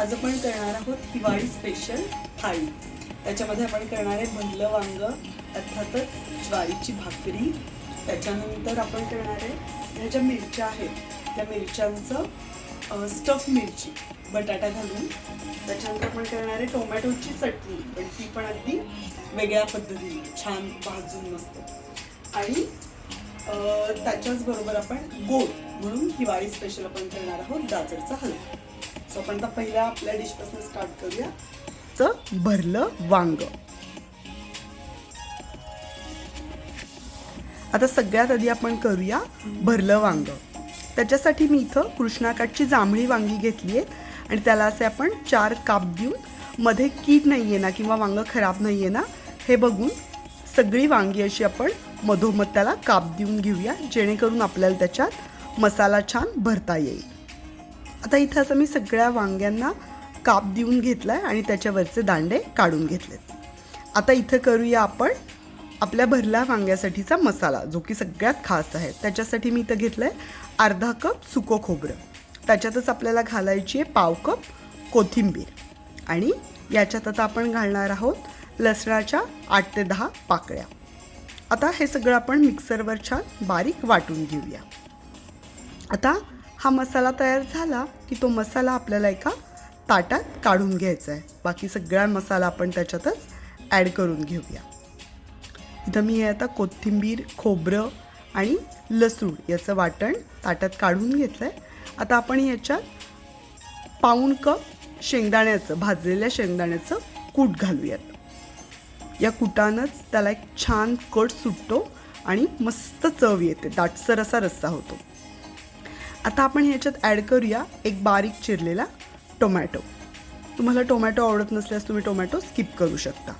आज आपण करणार आहोत हिवाळी स्पेशल थाळी. त्याच्यामध्ये आपण करणार आहे भरलं वांग अर्थातच ज्वारीची भाकरी. त्याच्यानंतर आपण करणार आहे ह्या ज्या मिरच्या आहेत त्या मिरच्यांचं स्टफ मिरची बटाटा घालून. त्याच्यानंतर आपण करणार आहे टोमॅटोची चटणी पण ती पण अगदी वेगळ्या पद्धतीने छान भाजून मस्त. आणि त्याच्याचबरोबर आपण गोड म्हणून हिवाळी स्पेशल आपण करणार आहोत गाजरचा हलवा. सो आपण आता पहिला आपल्या डिशपासून स्टार्ट करूया तर भरलं वांग. आता सगळ्यात आधी आपण करूया भरलं वांग. त्याच्यासाठी मी इथं कृष्णाकाठची जांभळी वांगी घेतली आहेत आणि त्याला असे आपण चार काप देऊन मध्ये कीड नाही आहे ना किंवा वांग खराब नाही आहे ना हे बघून सगळी वांगी अशी आपण मधोमध त्याला काप देऊन घेऊया जेणेकरून आपल्याला त्याच्यात मसाला छान भरता येईल. आता इथं असं मी सगळ्या वांग्यांना काप देऊन घेतला आहे आणि त्याच्यावरचे दांडे काढून घेतलेत. आता इथं करूया आपण आपल्या भरल्या वांग्यासाठीचा मसाला जो की सगळ्यात खास आहे. त्याच्यासाठी मी इथं घेतलं आहे अर्धा कप सुको खोबरं. त्याच्यातच आपल्याला घालायची आहे पाव कप कोथिंबीर. आणि याच्यात आता आपण घालणार आहोत लसणाच्या आठ ते दहा पाकळ्या. आता हे सगळं आपण मिक्सरवर छान बारीक वाटून घेऊया. आता हा मसाला तयार झाला की तो मसाला आपल्याला एका ताटात काढून घ्यायचा आहे. बाकी सगळा मसाला आपण त्याच्यातच ॲड करून घेऊया. इथं मी हे आता कोथिंबीर खोबरं आणि लसूण याचं वाटण ताटात काढून घेतलं आहे आता आपण याच्यात पाऊण कप शेंगदाण्याचं भाजलेल्या शेंगदाण्याचं कूट घालूयात. या कुटानंच त्याला एक छान कट सुटतो आणि मस्त चव येते. दाटसर असा रस्सा होतो. आता आपण ह्याच्यात ॲड करूया एक बारीक चिरलेला टोमॅटो तुम्हाला टोमॅटो आवडत नसल्यास तुम्ही टोमॅटो स्किप करू शकता.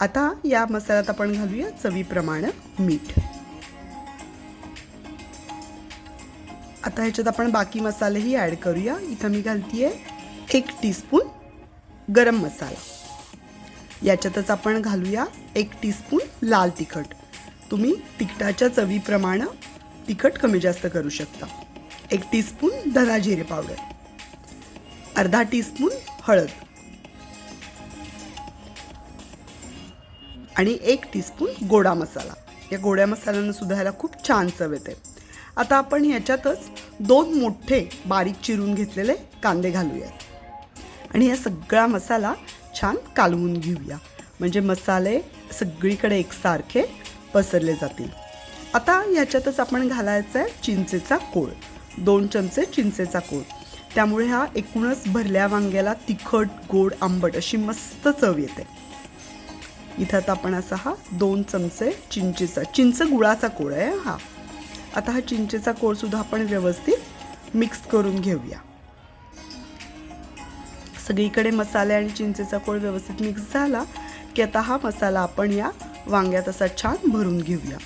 आता या मसाल्यात आपण घालूया चवीप्रमाणे मीठ. आता ह्याच्यात आपण बाकी मसालेही ॲड करूया. इथं मी घालतीये एक टीस्पून गरम मसाला. याच्यातच आपण घालूया एक टीस्पून लाल तिखट. तुम्ही तिखटाच्या चवीप्रमाणे तिखट कमी जास्त करू शकता. एक टीस्पून धना जिरे पावडर अर्धा टीस्पून हळद. आणि एक टीस्पून गोडा मसाला. या गोड्या मसाल्यानं सुद्धा ह्याला खूप छान चव येते. आता आपण ह्याच्यातच दोन मोठे बारीक चिरून घेतलेले कांदे घालूयात आणि हा सगळा मसाला छान कालवून घेऊया. म्हणजे मसाले सगळीकडे एकसारखे पसरले जातील. आता ह्याच्यातच आपण घालायचा आहे चिंचेचा कोळ. दोन चमचे चिंचेचा कोळ. त्यामुळे हा एकूणच भरल्या वांग्याला तिखट गोड आंबट अशी मस्त चव येते. इथं आता आपण असा हा दोन चमचे चिंचेचा चिंच गुळाचा कोळ आहे हा. आता हा चिंचेचा कोळसुद्धा आपण व्यवस्थित मिक्स करून घेऊया. सगळीकडे मसाले आणि चिंचेचा कोळ व्यवस्थित मिक्स झाला की आता हा मसाला आपण या वांग्यात असा छान भरून घेऊया.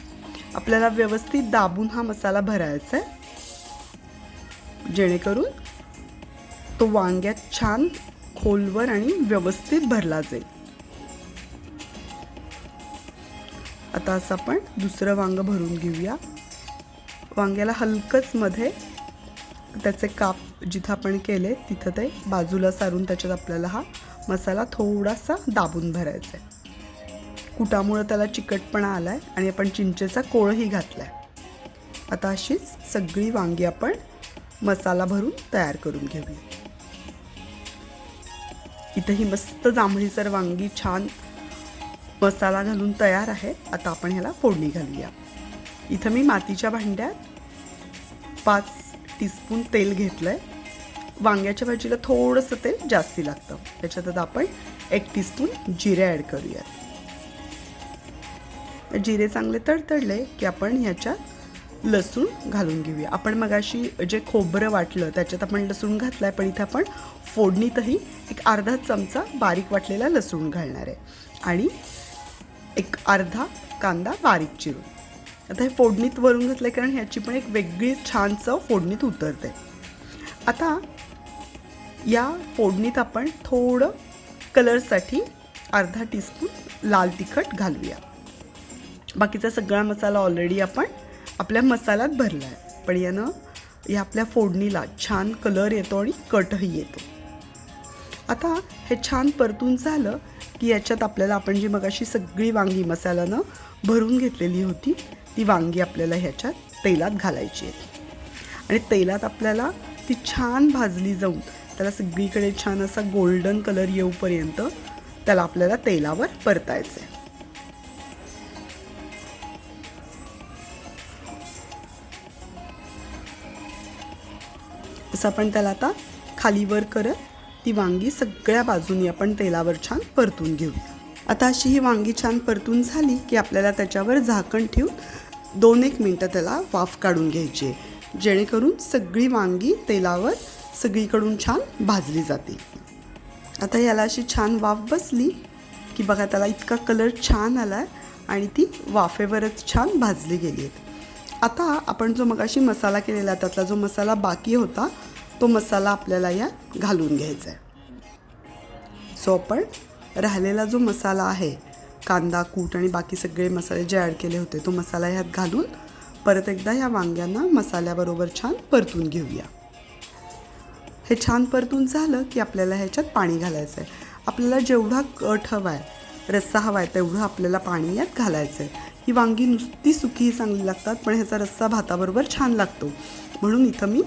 आपल्याला व्यवस्थित दाबून हा मसाला भरायचा आहे. जेणेकरून तो वांग्यात छान खोलवर आणि व्यवस्थित भरला जाईल. आता असं आपण दुसरं वांग भरून घेऊया. वांग्याला हलकंच मध्ये त्याचे काप जिथं आपण केले तिथं ते बाजूला सारून त्याच्यात आपल्याला हा मसाला थोडासा दाबून भरायचा आहे. कुटामुळं त्याला चिकटपणा आला आहे आणि आपण चिंचेचा कोळही घातला आहे आता अशीच सगळी वांगी आपण मसाला भरून तयार करून घेऊया. इथं ही मस्त जांभळीसर वांगी छान मसाला घालून तयार आहे. आता आपण ह्याला फोडणी घालूया. इथं मी मातीच्या भांड्यात पाच टीस्पून तेल घेतलं आहे वांग्याच्या भाजीला थोडंसं तेल जास्ती लागतं. त्याच्यात आता आपण एक टीस्पून जिरे ॲड करूयात. जिरे चांगले तडतडले की आपण ह्याच्यात लसूण घालून घेऊया. आपण मगाशी जे खोबरं वाटलं त्याच्यात आपण लसूण घातलं आहे पण इथं आपण फोडणीतही एक अर्धा चमचा बारीक वाटलेला लसूण घालणार आहे. आणि एक अर्धा कांदा बारीक चिरून. आता हे फोडणीत वरून घातलं कारण ह्याची पण एक वेगळी छान चव फोडणीत उतरते. आता या फोडणीत आपण थोडं कलरसाठी अर्धा टीस्पून लाल तिखट घालूया. बाकीचा सगळा मसाला ऑलरेडी आपण आपल्या मसाल्यात भरला आहे पण यानं या आपल्या फोडणीला छान कलर येतो आणि कटही येतो. आता हे छान परतून झालं की याच्यात आपल्याला आपण जी मगाशी सगळी वांगी मसाल्यानं भरून घेतलेली होती ती वांगी आपल्याला ह्याच्यात तेलात घालायची आहेत आणि तेलात आपल्याला ती छान भाजली जाऊन त्याला सगळीकडे छान असा गोल्डन कलर येऊपर्यंत त्याला आपल्याला तेलावर परतायचं आहे असं आपण त्याला आता खालीवर करत ती वांगी सगळ्या बाजूनी आपण तेलावर छान परतून घेऊया. आता अशी ही वांगी छान परतून झाली की आपल्याला त्याच्यावर झाकण ठेवून दोन एक मिनटं त्याला वाफ काढून घ्यायची आहे. जेणेकरून सगळी वांगी तेलावर सगळीकडून छान भाजली जाते. आता याला अशी छान वाफ बसली की बघा त्याला इतका कलर छान आला आहे आणि ती वाफेवरच छान भाजली गेली आहेत आता आपण जो मगाशी मसाला केलेला त्यातला जो मसाला बाकी होता तो मसाला आपल्याला या घालून घ्यायचा आहे. सो आपण राहिलेला जो मसाला आहे कांदा कूट आणि बाकी सगळे मसाले जे ॲड केले होते तो मसाला ह्यात घालून परत एकदा ह्या वांग्यांना मसाल्याबरोबर छान परतून घेऊया. हे छान परतून झालं की आपल्याला ह्याच्यात पाणी घालायचं आहे आपल्याला जेवढा कट हवा आहे रस्सा हवा आहे तेवढं आपल्याला पाणी यात घालायचं आहे ही वांगी नुसती सुकीही चांगली लागतात पण ह्याचा रस्सा भाताबरोबर छान लागतो. म्हणून इथं मी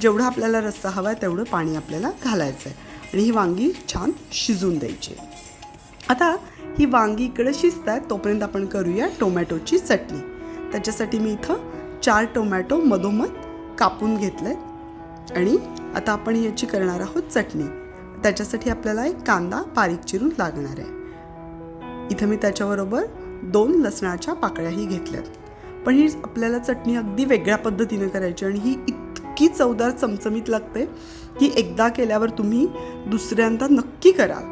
जेवढा आपल्याला रस्सा हवा आहे तेवढं पाणी आपल्याला घालायचं आहे आणि ही वांगी छान शिजून द्यायची. आता ही वांगी इकडं शिजत आहेत तोपर्यंत आपण करूया टोमॅटोची चटणी. त्याच्यासाठी मी इथं चार टोमॅटो मधोमध कापून घेतले आणि आता आपण याची करणार आहोत चटणी. त्याच्यासाठी आपल्याला एक कांदा बारीक चिरून लागणार आहे. इथं मी त्याच्याबरोबर दोन लसणाच्या पाकळ्याही घेतल्यात. पण ही आपल्याला चटणी अगदी वेगळ्या पद्धतीने करायची आणि ही इतकी चवदार चमचमीत लागते की एकदा केल्यावर तुम्ही दुसऱ्यांदा नक्की कराल.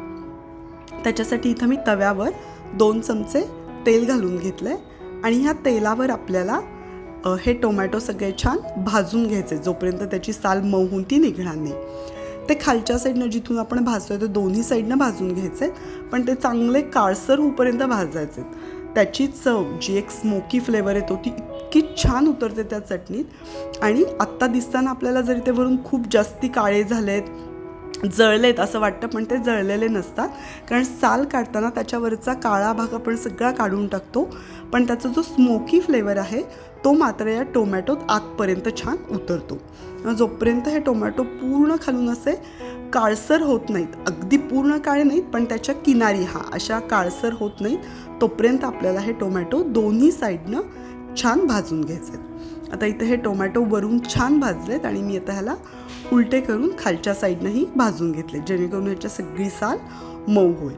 त्याच्यासाठी इथं मी तव्यावर दोन चमचे तेल घालून घेतलं आहे आणि ह्या तेलावर आपल्याला हे टोमॅटो सगळे छान भाजून घ्यायचे जोपर्यंत त्याची साल मऊ होऊन ती निघणार नाही. ते खालच्या साईडनं जिथून आपण भाजतोय ते दोन्ही साईडनं भाजून घ्यायचे पण ते चांगले काळसर होऊपर्यंत भाजायचे त्याची चव जी एक स्मोकी फ्लेवर येतो ती इतकी छान उतरते त्या चटणीत. आणि आत्ता दिसताना आपल्याला जरी ते वरून खूप जास्ती काळे झालेत जळलेत असं वाटतं पण ते जळलेले नसतात. कारण साल काढताना त्याच्यावरचा काळा भाग आपण सगळा काढून टाकतो. पण त्याचा जो स्मोकी फ्लेवर आहे तो मात्र या टोमॅटोत आतपर्यंत छान उतरतो. जोपर्यंत हे टोमॅटो पूर्ण खालून असे काळसर होत नाहीत अगदी पूर्ण काळे नाहीत पण त्याच्या किनारी हा अशा काळसर होत नाहीत तोपर्यंत आपल्याला हे टोमॅटो दोन्ही साईडनं छान भाजून घ्यायचे आहेत. आता इथं हे टोमॅटो वरून छान भाजलेत आणि मी आता ह्याला उलटे करून खालच्या साईडनंही भाजून घेतले जेणेकरून ह्याची सगळी साल मऊ होईल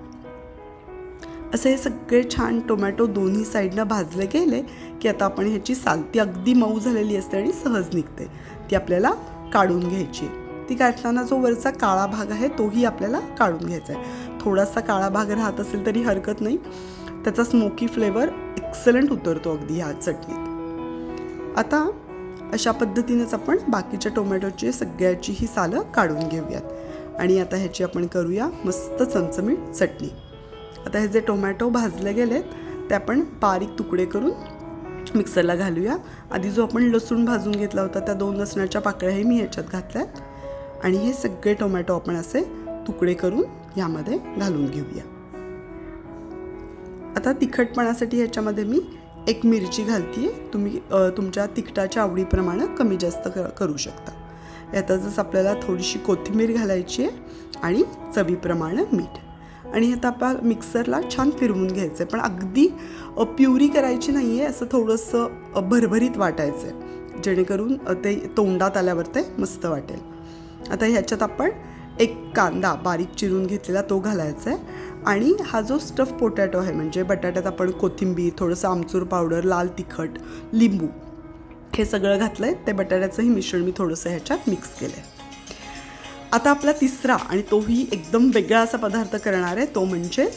असे हे सगळे छान टोमॅटो दोन्ही साईडनं भाजले गेले की आता आपण ह्याची साल ती अगदी मऊ झालेली असते आणि सहज निघते ती आपल्याला काढून घ्यायची आहे. ती काढताना जो वरचा काळा भाग आहे तोही आपल्याला काढून घ्यायचा आहे थोडासा काळा भाग राहत असेल तरी हरकत नाही त्याचा स्मोकी फ्लेवर एक्सलंट उतरतो अगदी ह्या चटणीत. आता अशा पद्धतीनेच आपण बाकीच्या टोमॅटोची सगळ्याची ही सालं काढून घेऊयात. आणि आता ह्याची आपण करूया मस्त चमचमीत चटणी. आता हे जे टोमॅटो भाजले गेलेत ते आपण बारीक तुकडे करून मिक्सरला घालूया. आधी जो आपण लसूण भाजून घेतला होता त्या दोन लसणाच्या पाकळ्याही मी ह्याच्यात घातल्यात. आणि हे सगळे टोमॅटो आपण असे तुकडे करून यामध्ये घालून घेऊया. आता तिखटपणासाठी ह्याच्यामध्ये मी एक मिरची घालते तुम्ही तुमच्या तिखटाच्या आवडीप्रमाणे कमी जास्त क करू शकता. यातच आपल्याला थोडीशी कोथिंबीर घालायची आहे आणि चवीप्रमाणे मीठ. आणि हे आपण मिक्सरला छान फिरवून घ्यायचं आहे पण अगदी प्युरी करायची नाही आहे असं थोडंसं भरभरीत वाटायचं आहे जेणेकरून ते तोंडात आल्यावर ते मस्त वाटेल. आता ह्याच्यात आपण एक कांदा बारीक चिरून घेतलेला तो घालायचा आहे आणि हा जो स्टफ पोटॅटो आहे म्हणजे बटाट्यात आपण कोथिंबीर थोडंसं आमचूर पावडर लाल तिखट लिंबू हे सगळं घातलं आहे ते बटाट्याचंही मिश्रण मी थोडंसं ह्याच्यात मिक्स केलं आहे आता आपला तिसरा आणि तोही एकदम वेगळा असा पदार्थ करणार आहे तो म्हणजे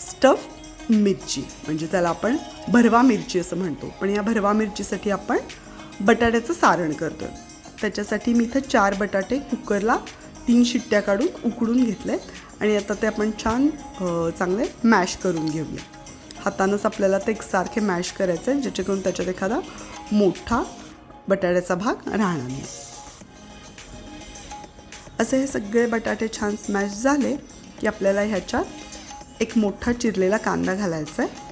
स्टफ मिरची. म्हणजे त्याला आपण भरवा मिरची असं म्हणतो. पण या भरवा मिरचीसाठी आपण बटाट्याचं सारण करतो त्याच्यासाठी मी इथं चार बटाटे कुकरला तीन शिट्ट्या काढून उकडून घेतले आणि आता ते आपण छान चांगले मॅश करून घेऊया. हातानंच आपल्याला ते एकसारखे मॅश करायचं आहे जेणेकरून त्याच्यात एखादा मोठा बटाट्याचा भाग राहणार नाही. असे हे सगळे बटाटे छान स्मॅश झाले की आपल्याला ह्याच्यात एक मोठा चिरलेला कांदा घालायचा आहे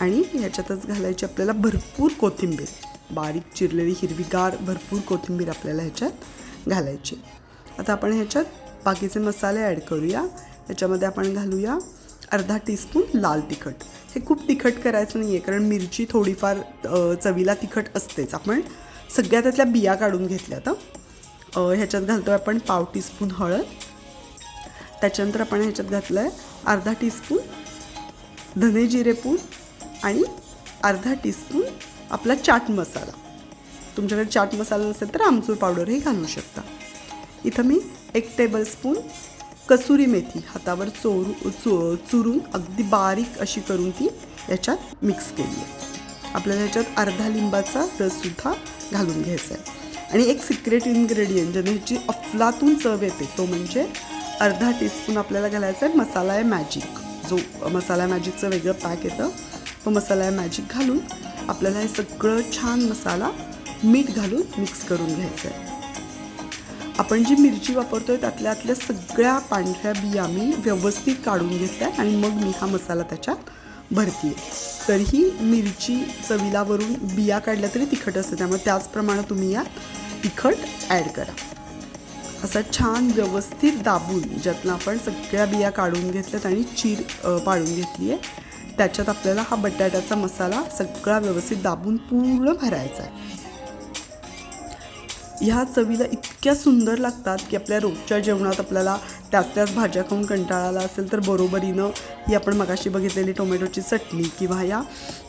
आणि ह्याच्यातच घालायची आपल्याला भरपूर कोथिंबीर. बारीक चिरलेली हिरवीगार भरपूर कोथिंबीर आपल्याला ह्याच्यात घालायची. आता आपण ह्याच्यात बाकीचे मसाले ॲड करूया. ह्याच्यामध्ये आपण घालूया अर्धा टीस्पून लाल तिखट. हे खूप तिखट करायचं नाही आहे कारण मिरची थोडीफार चवीला तिखट असतेच. आपण सगळ्या त्यातल्या बिया काढून घेतल्या तर ह्याच्यात घालतो आहे आपण पाव टीस्पून हळद. त्याच्यानंतर आपण ह्याच्यात घातलं आहे अर्धा टीस्पून धने जिरेपूड आणि अर्धा टीस्पून आपला चाट मसाला. तुमच्याकडे चाट मसाला नसेल तर आमचूर पावडरही घालू शकता. इथं मी एक टेबलस्पून कसुरी मेथी हातावर चोरू चो चुरून अगदी बारीक अशी करून ती याच्यात मिक्स केली आहे. आपल्याला ह्याच्यात अर्धा लिंबाचा रससुद्धा घालून घ्यायचा आहे. आणि एक सिक्रेट इन्ग्रेडियंट ज्याने ह्याची अफलातून चव येते तो म्हणजे अर्धा टीस्पून आपल्याला घालायचा आहे मसाला आहे मॅजिक जो मसाला मॅजिकचं वेगळं पॅक येतं तो मसाला आहे मॅजिक घालून आपल्याला हे सगळं छान मसाला मीठ घालून मिक्स करून घ्यायचं आहे. आपण जी मिरची वापरतो आहे त्यातल्या आतल्या सगळ्या पांढऱ्या बिया मी व्यवस्थित काढून घेतल्या आणि मग मी हा मसाला त्याच्यात भरते तरीही मिरची चवीलावरून बिया काढल्या तरी तिखट असते त्यामुळे त्याचप्रमाणे तुम्ही यात तिखट ॲड करा. असा छान व्यवस्थित दाबून ज्यातनं आपण सगळ्या बिया काढून घेतल्यात आणि चीर पाडून घेतली आहे त्याच्यात आपल्याला हा बटाट्याचा मसाला सगळा व्यवस्थित दाबून पूर्ण भरायचा आहे. ह्या चवीला इतक्या सुंदर लागतात की आपल्या रोजच्या जेवणात आपल्याला त्याच त्याच भाज्या खाऊन कंटाळा आला असेल तर बरोबरीनं ही आपण मगाशी बघितलेली टोमॅटोची चटणी किंवा या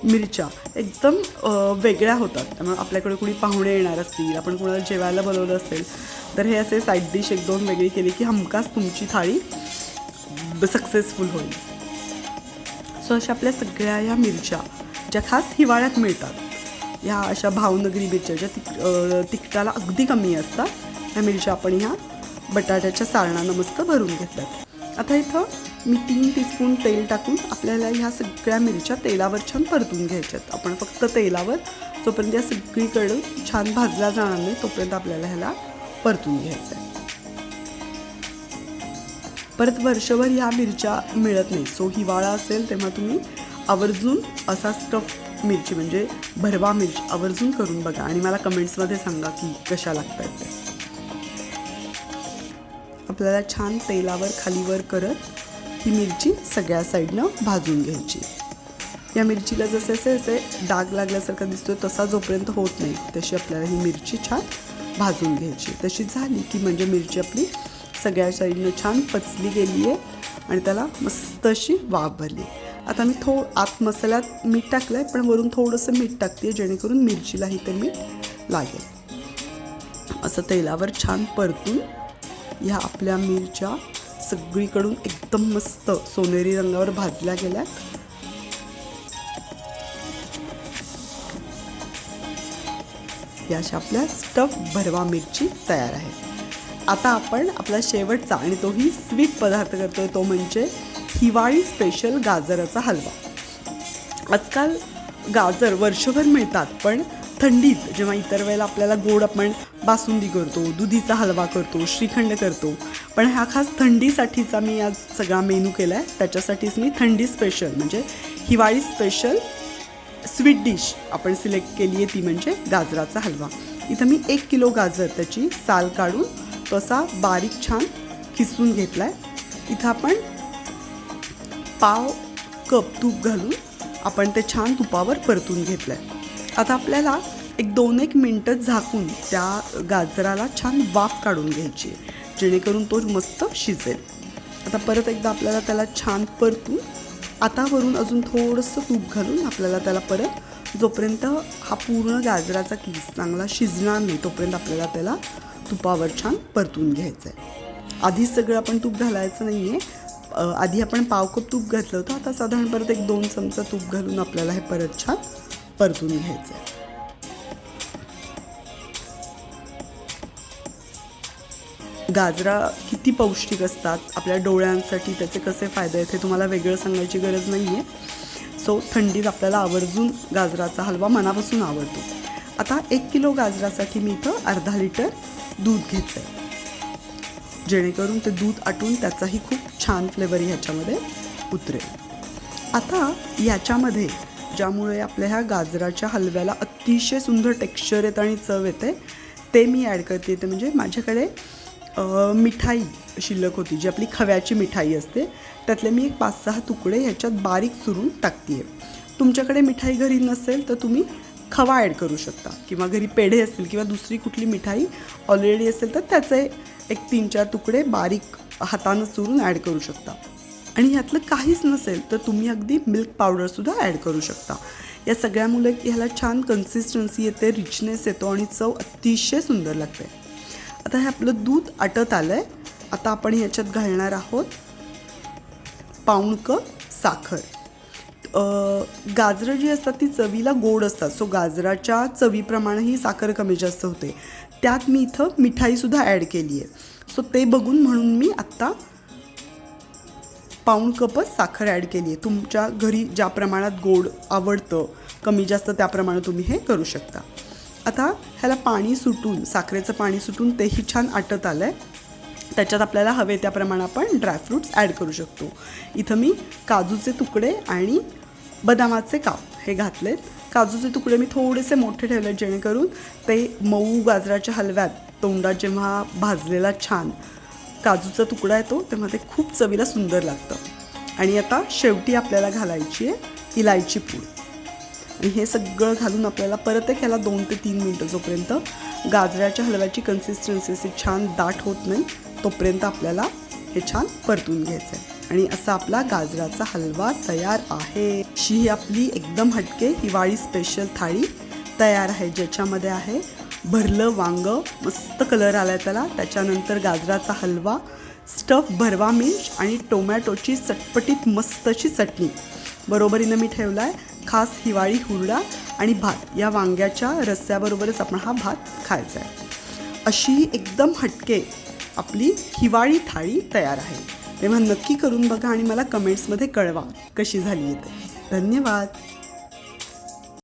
मिरच्या एकदम वेगळ्या होतात. त्यामुळे आपल्याकडे कोणी पाहुणे येणार असतील आपण कोणाला जेवायला बोलवलं असेल तर हे असे साईड डिश एक दोन वेगळी केली की हमखास तुमची थाळी सक्सेसफुल होईल. सो अशा आपल्या सगळ्या ह्या मिरच्या ज्या खास हिवाळ्यात मिळतात ह्या अशा भावनगरी मिरच्या ज्या तिक तिखटाला अगदी कमी असतात. ह्या मिरच्या आपण ह्या बटाट्याच्या सारणानं मस्त भरून घेतल्यात आता इथं मी तीन टीस्पून तेल टाकून आपल्याला ह्या सगळ्या मिरच्या तेलावर छान परतून घ्यायच्यात. आपण फक्त तेलावर जोपर्यंत या सगळीकडं छान भाजल्या जाणार नाही तोपर्यंत आपल्याला ह्याला परतून घ्यायचं आहे परत वर्षभर ह्या मिरच्या मिळत नाही. सो हिवाळा असेल तेव्हा तुम्ही आवर्जून असा स्टफ मिरची म्हणजे भरवा मिरची आवर्जून करून बघा आणि मला कमेंट्समध्ये सांगा की कशा लागतात ते आपल्याला छान तेलावर खालीवर करत ही मिरची सगळ्या साईडनं भाजून घ्यायची. या मिरचीला जसे असे असे डाग लागल्यासारखा दिसतो तसा जोपर्यंत होत नाही तशी आपल्याला ही मिरची छान भाजून घ्यायची. तशी झाली की म्हणजे मिरची आपली सगळ्या साईडनं छान पचली गेली आहे आणि त्याला मस्त अशी वाफ भरली. आता मी थो आत मसाल्यात मीठ टाकलं आहे पण वरून थोडंसं मीठ टाकते जेणेकरून मिरचीलाही ते मीठ लागेल. असं तेलावर छान परतून ह्या आपल्या मिरच्या सगळीकडून एकदम मस्त सोनेरी रंगावर भाजल्या गेल्या. या अशा आपल्या स्टफ भरवा मिरची तयार आहे. आता आपण आपला शेवटचा आणि तोही स्वीट पदार्थ करतोय तो म्हणजे हिवाळी स्पेशल गाजराचा हलवा. आजकाल गाजर वर्षभर मिळतात पण थंडीत जेव्हा इतर वेळेला आपल्याला गोड आपण बासुंदी करतो दुधीचा हलवा करतो श्रीखंड करतो पण हा खास थंडीसाठीचा मी आज सगळा मेनू केला आहे त्याच्यासाठीच मी थंडी स्पेशल म्हणजे हिवाळी स्पेशल स्वीट डिश आपण सिलेक्ट केली आहे ती म्हणजे गाजराचा हलवा. इथं मी एक किलो गाजर त्याची साल काढून तसा बारीक छान खिसून घेतला आहे इथं आपण पाव कप तूप घालून आपण ते छान तुपावर परतून घेतलं आहे आता आपल्याला एक दोन एक मिनटं झाकून त्या गाजराला छान वाफ काढून घ्यायची आहे जेणेकरून तो मस्त शिजेल. आता परत एकदा आपल्याला त्याला छान परतून आता वरून अजून थोडंसं तूप घालून आपल्याला त्याला परत जोपर्यंत हा पूर्ण गाजराचा किस चांगला शिजणार नाही तोपर्यंत आपल्याला त्याला तुपावर छान परतून घ्यायचं आहे आधी सगळं आपण तूप घालायचं नाही आहे आधी आपण पाव कप तूप घातलं होतं. आता साधारण परत एक दोन चमचा तूप घालून आपल्याला हे परत छान परतून घ्यायचं आहे गाजरा किती पौष्टिक असतात आपल्या डोळ्यांसाठी त्याचे कसे फायदे आहेत हे तुम्हाला वेगळं सांगायची गरज नाही आहे सो थंडीत आपल्याला आवर्जून गाजराचा हलवा मनापासून आवडतो. आता एक किलो गाजरासाठी मी इथं अर्धा लिटर दूध घेतलं आहे जेणेकरून ते दूध आटून त्याचाही खूप छान फ्लेवर ह्याच्यामध्ये उतरेल. आता याच्यामध्ये ज्यामुळे आपल्या ह्या गाजराच्या हलव्याला अतिशय सुंदर टेक्स्चर येतं आणि चव येते ते मी ॲड करते. ते म्हणजे माझ्याकडे मिठाई शिल्लक होती जी आपली खव्याची मिठाई असते त्यातले मी एक पाच सहा तुकडे ह्याच्यात बारीक चुरून टाकते आहे तुमच्याकडे मिठाई घरी नसेल तर तुम्ही खवा ॲड करू शकता. किंवा घरी पेढे असतील किंवा दुसरी कुठली मिठाई ऑलरेडी असेल तर त्याचे एक तीन चार तुकडे बारीक हातानं चुरून ॲड करू शकता. आणि ह्यातलं काहीच नसेल तर तुम्ही अगदी मिल्क पावडरसुद्धा ॲड करू शकता. या सगळ्यामुळे ह्याला छान कन्सिस्टन्सी येते रिचनेस येतो आणि चव अतिशय सुंदर लागते. आता हे आपलं दूध आटत आलं आहे आता आपण ह्याच्यात घालणार आहोत पाऊण कप साखर. गाजरं जी असतात ती चवीला गोड असतात. सो गाजराच्या चवीप्रमाणे ही साखर कमी जास्त होते. त्यात मी इथं मिठाईसुद्धा ॲड केली आहे. सो ते बघून म्हणून मी आत्ता पाऊण कपच साखर ॲड केली आहे. तुमच्या घरी ज्या प्रमाणात गोड आवडतं कमी जास्त त्याप्रमाणे तुम्ही हे करू शकता. आता ह्याला पाणी सुटून साखरेचं पाणी सुटून तेही छान आटत आलं आहे त्याच्यात आपल्याला हवे त्याप्रमाणे आपण ड्रायफ्रूट्स ॲड करू शकतो. इथं मी काजूचे तुकडे आणि बदामाचे काप हे घातलेत. काजूचे तुकडे मी थोडेसे मोठे ठेवले जेणेकरून ते मऊ गाजराच्या हलव्यात तोंडात जेव्हा भाजलेला छान काजूचा तुकडा येतो तेव्हा ते खूप चवीला सुंदर लागतं. आणि आता शेवटी आपल्याला घालायची आहे इलायची पूड. आणि हे सगळं घालून आपल्याला परत एक ह्याला दोन ते तीन मिनटं जोपर्यंत गाजराच्या हलव्याची कन्सिस्टन्सी छान दाट होत नाही तोपर्यंत आपल्याला हे छान परतून घ्यायचं आहे आणि असा आपला गाजराचा हलवा तयार आहे. ही आपली एकदम हटके हिवाळी स्पेशल थाळी तयार आहे ज्याच्यामध्ये आहे भरलं वांग मस्त कलर आला आहे त्याला. त्याच्यानंतर गाजराचा हलवा स्टफ भरवा मिर्च आणि टोमॅटोची चटपटीत मस्त अशी चटणी. बरोबरीनं मी ठेवला आहे खास हिवाळी हुरडा आणि भात. या वांग्याच्या रस्स्याबरोबरच आपण हा भात खायचा आहे अशी एकदम हटके आपली हिवाळी थाळी तयार आहे. तेव्हा नक्की करून बघा आणि मला कमेंट्समध्ये कळवा कशी झाली आहे ते. धन्यवाद.